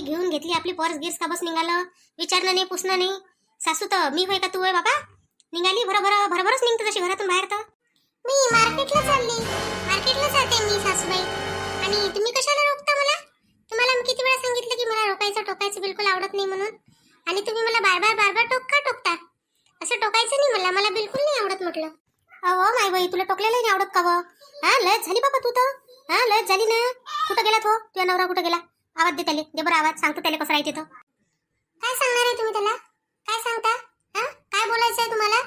Bag घेऊन घेतली आपली पर्स गिर्स का बस निघालं? विचारलं नाही पुसणं नाही. सासू तर मी होय का तू होय बाबा? निघाली भरभर भरभरच निघते तशी घरातून बाहेर तर. मी मार्केटला चालली. मार्केटला जाते मी सासूबाई. आणि तुम्ही कशाला रोखता मला? तुम्हाला मी किती वेळा सांगितलं की मला रोकायचं टोकायचं बिलकुल आवडत नाही म्हणून. आणि तुम्ही मला बार बार बार बार टोका टोकता. असं टोकायचं नाही मला मला बिलकुल नाही आवडत म्हटलं. अहो माय बाई तुला टोकलेलं नाही आवडत का व? हा लयच झाली बाबा तू तर. हा लयच झाली ना. कुठं गेला तो तुझा नवरा कुठं गेला? आवाज दे त्याले. दे बरं आवाज. सांगतो त्याला कसं राहते तो काय सांगणार आहे तुम्ही त्याला? काय सांगता? हा? काय बोलायचं आहे तुम्हाला?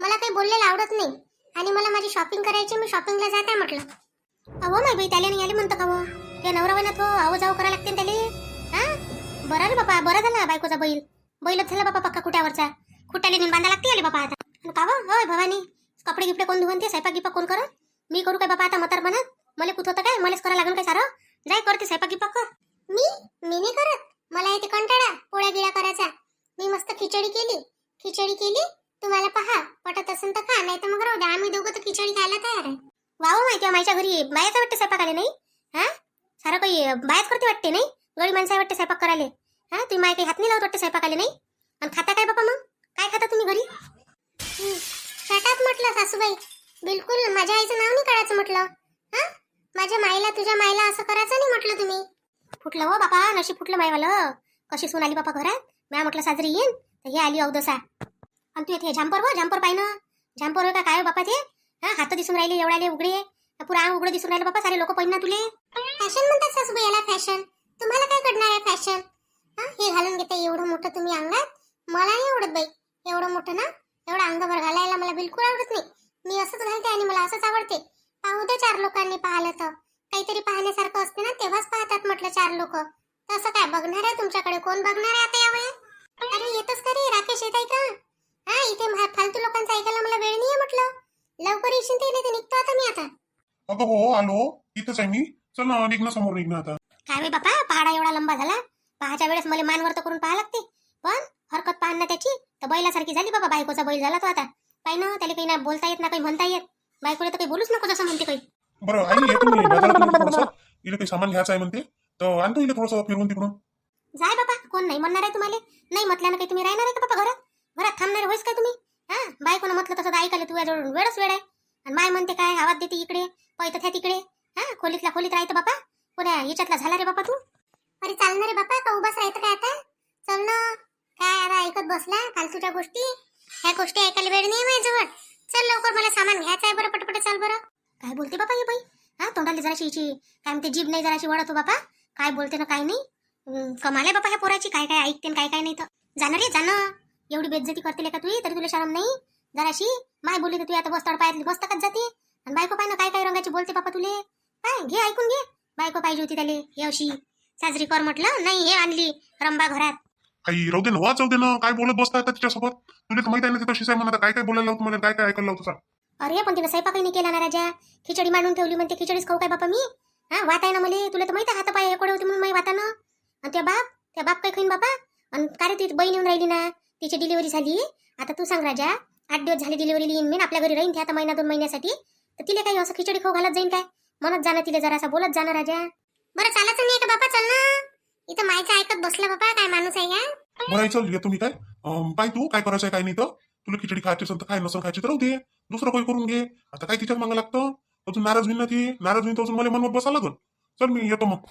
मला काही बोललेलं आवडत नाही. आणि मला माझी शॉपिंग करायची मी शॉपिंगला जात आहे म्हटलं. अहो माय बाई त्याला नाही आले म्हणतं का त्या नवरा ना तो आहो जाऊ करा लागते त्याले. हा? बरं रे बापा बरं झाला बायकोचा बैल. बैलच झाला बापा पक्का कुट्यावरचा खुट्याला नेऊन बांधा लागते आले बापा आता. का? होय भवानी. कपडे गिपडे कोण धुवून ते स्वयंपाक गिपाक कोण कर मी करू काय बापा आता मतार बनत? मला कुत होतं काय? मलाच करा लागून काय सारं जाय करते स्वयंपाक गिपाक कर मी मी नाही करत मला येते कंटाळा पोळ्या गिळ्या करायचा मी मस्त खिचडी केली खिचडी केली तुम्हाला पहा पटत असेल तर खा नाही तर मग राहू द्या आम्ही दोघं तर खिचडी खायला तयार आहे वाव माझ्या घरी बायाच वाटते स्वयंपाक आले नाही? हा? सारं काही बायाच करते वाटते नाही? गडी माणसा वाटते स्वयंपाक करायला. हा? तुम्ही माय काही हात नाही लावत वाटते स्वयंपाक आले नाही? आणि खाता काय बापा मग? काय खाता तुम्ही घरी? शटाप म्हटलं सासूबाई. बिलकुल माझ्या आईचं नाव नाही काढायचं म्हटलं. हा? माझ्या माईला तुझ्या माईला असं करायचं नाही म्हटलं तुम्ही. फुटलं हो बापा नशीब फुटलं मायवालं कशी सून आली बापा घरात? म्या म्हटलं साजरी येईन तर हे आली अवदसा. आणि तू येते झांपर हो झांपर पाहिनं. ना झांपर हो का काय हो बापा ते? हा? हात दिसून राहिले एवढाले उघडे. पुरा अंग उघडं दिसून राहिलं बाबा सारे लोक पहिना तुले. फॅशन म्हणतात सासूबाई याला फॅशन तुम्हाला काय कळणार आहे फॅशन हा हे घालून घेते एवढं मोठं तुम्ही अंगात? मला नाही आवडत बाई एवढं मोठं ना? एवढं अंगभर घालायला मला बिलकुल आवडत नाही. मी असंच घालते आणि मला असंच आवडते. पाहू दे चार लोकांनी पाहिलं तर. काहीतरी पाहण्यासारखं असते ना तेव्हाच पाहतात म्हटलं चार लोक. तसं काय बघणार आहे तुमच्याकडे? कोण बघणार आहे आता यावेळी? अरे येतच का रे? राकेश येत आहे का? हा इथे फालतू लोकांचं ऐकायला मला वेळ नाही म्हटलं. लवकर येशील ते नाही निघतो आता मी आता. अगं हो आलो. इथंच आहे मी. चल ना निघ ना समोर निघ ना आता. काय बे बापा पहाडा एवढा लंबा झाला? पहाच्या वेळेस मला मानवर तर करून पाहा लागते. पण हरकत पाहणं त्याची तर बैलासारखी झाली बाबा बायकोचा बैल झाला तो आता. पाय ना त्याला काही ना बोलता येत ना काही म्हणता येत. बायकोला तर काही बोलूच नको जसं म्हणते काही. बरं आई येतो मी बाजारात थोडस? इला काही सामान घ्यायचं आहे म्हणते. तर आणतो इला थोडस फिरून तिकडून. जाय बाबा कोण नाही म्हणणार आहे तुम्हाला. नाही म्हटल्यानं काही तुम्ही राहणार आहे का बाबा घरात? घरात थांबणार होईस काय तुम्ही? हा बायकोनं म्हटलं तसं तर ऐकायला तुझ्याजवळ वेळच वेळ आहे. आणि माय म्हणते काय आवाज देते इकडे पैत त्या तिकडे. हा खोलीतल्या खोलीत राहतं बापा. कोण्या याच्यातला झाला रे बापा तू. अरे चालणार रे बापा का उभाच राहतं काय आता? चल ना काय आता ऐकत बसला फालतूच्या गोष्टी? ह्या गोष्टी ऐकायला वेळ नाही माझ्याजवळ. चल लवकर मला सामान घ्यायचं आहे बरं पटपट चाल बरं. काय बोलते बापा हे बाई? हा तोंडाली जराशी हिची काय म्हणते जीभ नाही जराशी वळतो बापा. काय बोलते ना काय नाही. कमाले बापा ह्या पोराची काय काय ऐकते काय काय नाही तर. जाणार रे जाणं. एवढी बेज्जती करते का तुही तरी तुला शरम नाही? जराशी. माय बोलली तर तू आता बस पायातली बस तकच जाते. आणि बायको पाय ना काय काय रंगाची बोलते बापा तुले? काय घे ऐकून घे. बायको पाहिजे होती त्याले हे अशी साजरी कर म्हटलं नाही हे आणली रंबा घरात. आई राहू दे ना दे ना काय बोलत बसता आता तिच्यासोबत? तुला तर माहीत आहे ना ती तशीच आहे म्हणा काय काय बोलायला लावतो मला काय काय ऐकायला लावतो सांग अरे पण तिने स्वयंपाकही नाही केला ना राजा. खिचडी मांडून ठेवली म्हणते खिचडीच खाऊ काय बापा मी? हा वात आहे ना मला तुला तर माहिती आहे हात पाय एकडे होते म्हणून माही वातानं. आणि त्या बाप त्या बाप काय खाईन बापा? आणि काय रे ती बहीण येऊन राहिली ना? तिची डिलिव्हरी झाली. आता तू सांग राजा आठ दिवस झाले डिलिव्हरी येईन मी आपल्या घरी राहीन ती आता महिना दोन महिन्यासाठी. तर तिला काही असं खिचडी खाऊ घालत जाईन काय? म्हणत जाणं तिला जरा असं बोलत जाणं राजा. बरं चालायचं नाही का बापा चल ना. इथं मायचं ऐकत बसला बापा काय माणूस आहे का बरं चल येतो मी काय? पाय तू काय करायचं काय नाही तर? तुला खिचडी खायची असेल तर काय नसेल खायची तर दे. दुसरं काही करून घे. आता काय तिच्याच मागं लागतं? अजून नाराज होईन ना ती? नाराज होईन तर अजून मला मनवत बसा लागल. चल मी येतो मग.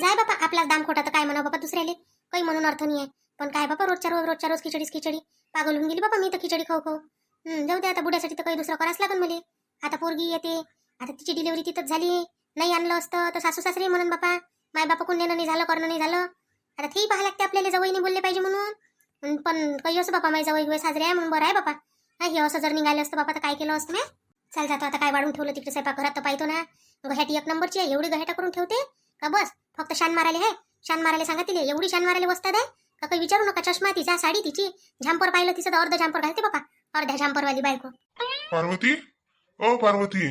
जाय बापा आपलाच दाम खोटा तर काय म्हणा बाबा दुसऱ्याले? काही म्हणून अर्थ नाही आहे पण काय बाबा रोजच्या रोज रोजच्या रोज खिचडीच खिचडी. पागल होऊन गेली बाबा मी तर खिचडी खाऊ खाऊ. जाऊ दे आता बुड्यासाठी तर काही दुसरं करायच लागेल मला. आता पोरगी येते. आता तिची डिलिव्हरी तिथंच झाली. नाही आणलं असतं तर सासू सासरे म्हणून बापा माय बापा कोण नेणं नाही झालं करणं नाही झालं. आता तेही पाहा लागते आपल्याला जवळीने बोलले पाहिजे म्हणून. पण काही असं बापा माझ्या जवळ साजरे आहे म्हणून बरं आहे बापा. हे असं जर निघालं असतं बापा तर काय केलं असतं मी? चाल जातो आता काय वाढून ठेवलं तिकडे स्वयंपाक घरात तर पाहतो ना. गह्याटी एक नंबरची आहे एवढी गह्याटा करून ठेवते. का बस फक्त शान मारायला आहे? शान मारायला सांगा तिले एवढी शान मारायला बसतात आहे काही विचारू नका चष्मा तिचा साडी तिची. झांपर पाहिलं तिचं तर अर्ध झांपर घालते बापा अर्ध्या झांपरवाली बायको. पार्वती? ओ पार्वती.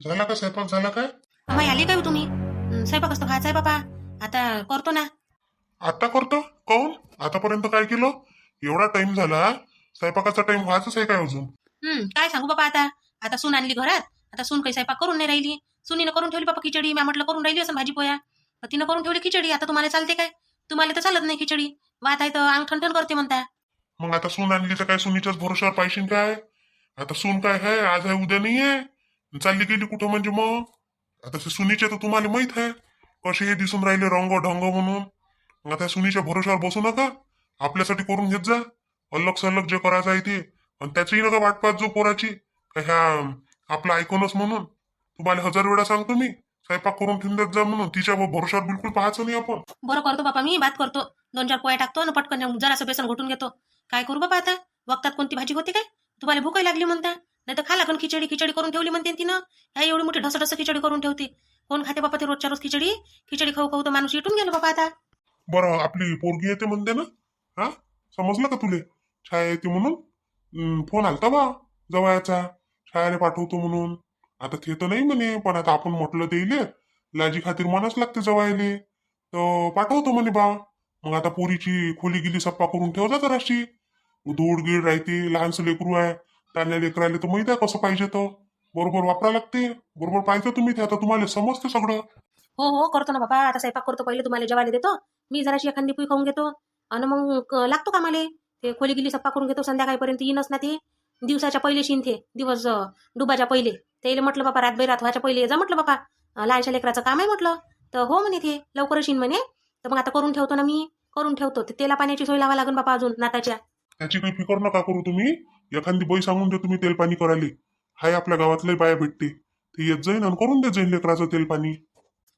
झाला का स्वयंपाक? झाला काय? बाई आले काय हो तुम्ही? हं, स्वयंपाक असतो खायचा आहे बाबा. आता करतो ना. आता करतो? काऊन? आतापर्यंत काय केलं? एवढा टाइम झाला. स्वयंपाकाचा टाइम व्हायचाच आहे काय अजून? हं, काय सांगू बाबा आता? आता सून आणली घरात. आता सून काही स्वयंपाक करून नाही राहिली. सुनीनं करून ठेवली बाबा खिचडी. मी म्हटलं करून राहिली असं भाजी पोया तिनं करून ठेवली खिचडी. आता तुम्हाला चालते काय? तुम्हाला तर चालत नाही खिचडी. वात तर अंग ठणठण करते म्हणता. मग आता सून आणली तर काय सुनीच्याच भरोशावर पाहिजे काय? आता सून काय आहे आज आहे उद्या नाही आहे चालली गेली कुठं म्हणजे मग? आता ते सुनीचे तर तुम्हाला माहीत आहे कसे हे दिसून राहिले रंग ढंग म्हणून. मग आता सुनीच्या भरोशावर बसू नका. आपल्यासाठी करून घेत जा. अलग सलग जे करायचं आहे ते. आणि त्याचीही नका वाट पाहत जो पोराची. ह्या आपलं ऐकूनच म्हणून. तुम्हाला हजार वेळा सांगतो मी. स्वयंपाक करून ठेवून देत जा म्हणून. तिच्या भरोशावर बिलकुल पाहायचं नाही आपण. बरं करतो बापा मी भात करतो. दोन चार पोळ्या टाकतो आणि पटकन जरासं बेसन घोटून घेतो. काय करू बाबा आता? वक्तात कोणती भाजी होते काय? तुम्हाला भूकही लागली म्हणता. नाही तर खा लागून खिचडी खिचडी करून ठेवली म्हणते तिनं. ह्या एवढी मोठी ढस ढस खिचडी करून ठेवते. कोण खाते बाबा ते रोजच्या रोज खिचडी? खिचडी खाऊ खाऊ तर माणूस इटून गेलो बाबा आता. बरं आपली पोरगी येते म्हणते ना? हा? समजलं का तुले? छाया येते म्हणून? फोन आलता बा जवळचा. छायाने पाठवतो म्हणून. आता ते तर नाही म्हणे पण आता आपण म्हटलं ते इले. लाजी खातीर मनच लागते जवायले. तर पाठवतो म्हणे बा. मग आता पोरीची खोली गिली सप्पा करून ठेव जा अशी धूळ गीळ राहते लहानसं लेकरू आहे. त्याला लेकरायला तर माहीत आहे कसं पाहिजे तर बरोबर वापरा लागते. बरोबर पाहिजे तुम्ही ते. आता तुम्हाला समजते सगळं. हो हो करतो ना बाबा. आता स्वयंपाक करतो. पहिले तुम्हाला जेवायला देतो. मी जराशी एखादी पुई खाऊन घेतो. आणि मग क- लागतो कामाले. ते खोली गिली सप्पा करून घेतो. संध्याकाळपर्यंत येईनच ना ते. दिवसाच्या पहिले शिन ते दिवस डुबाच्या पहिले. ते म्हटलं बाबा रातभर रात व्हायच्या पहिले जा म्हटलं बाबा अं, लहानशा लेकराचं काम आहे म्हटलं. तर हो म्हणे ते लवकर येशील म्हणे. तर मग आता करून ठेवतो ना मी करून ठेवतो. ते तेला पाण्याची सोय लावा लागेल बाबा अजून नाताच्या. त्याची काही फिकर नका करू तुम्ही. एखादी बाई सांगून दे तुम्ही तेल पाणी करायला. हाय आपल्या गावातले बाया भेटते. ते येत जाईन आणि करून देत जाईन लेकराचं तेल पाणी.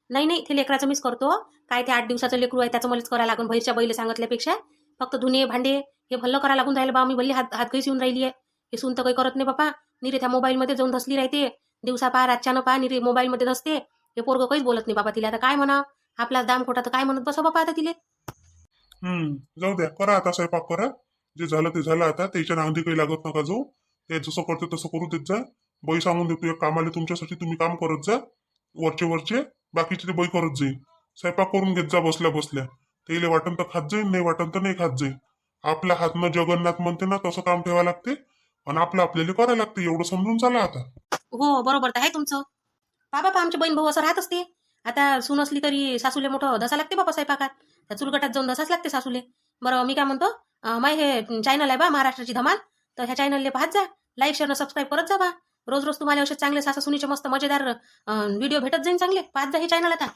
नाही नाही ते लेकराचं मीच करतो. काय ते आठ दिवसाचं लेकरू आहे त्याचं मलाच करायला लागून बाहेरच्या बैल सांगितल्यापेक्षा. फक्त धुणे भांडे हे भल्लं करायला लागून राहिलं बा मी भल्ली हात हात येऊन राहिली आहे हे सून तर काही करत नाही बापा. निरे त्या मोबाईलमध्ये जाऊन धसली राहते. दिवसा पहा रातच्यानं पहा निरे मोबाईलमध्ये धसते. हे पोरगं काहीच बोलत नाही बाबा तिला. आता काय म्हणा आपला दाम खोटा तर काय म्हणत बसा बापा आता तिले? हम्म जाऊ द्या. करा आता स्वयंपाक करा. जे झालं ते झालं आता. त्याच्या नांदी काही लागत नका जाऊ. ते जसं करते तसं करू देत जा. बाई सांगून देतो एक कामाला तुमच्यासाठी तुम्ही काम करत जा. वरचे वरचे बाकीचे ते बाई करत जाईल. स्वयंपाक करून घेत जा बसल्या बसल्या. त्याला वाटण तर खात जाईल नाही वाटण तर नाही खात जाईल आपल्या हातनं जगन्नाथ म्हणते ना तसं काम ठेवा लागते. आणि आपलं आपल्याला करायला लागतं एवढं समजून चाला आता. हो बरोबर तर आहे तुमचं. पा बापा आमचे बहीण भाऊ असं राहत असते. आता सून असली तरी सासूले मोठं धसा लागते बाबा स्वयंपाकात. त्या चुलगटात जाऊन धसाच लागते सासूले. बरं मी काय म्हणतो अं, माय हे चॅनल आहे बा महाराष्ट्राची धमाल. तर ह्या चॅनलले पाहत जा. लाईक शेअर सबस्क्राईब करत जा बा. रोज रोज तुम्हाला असे चांगले सासा सुनीचे मस्त मजेदार व्हिडिओ भेटत जाईन चांगले. पाहत जा हे चॅनल आता.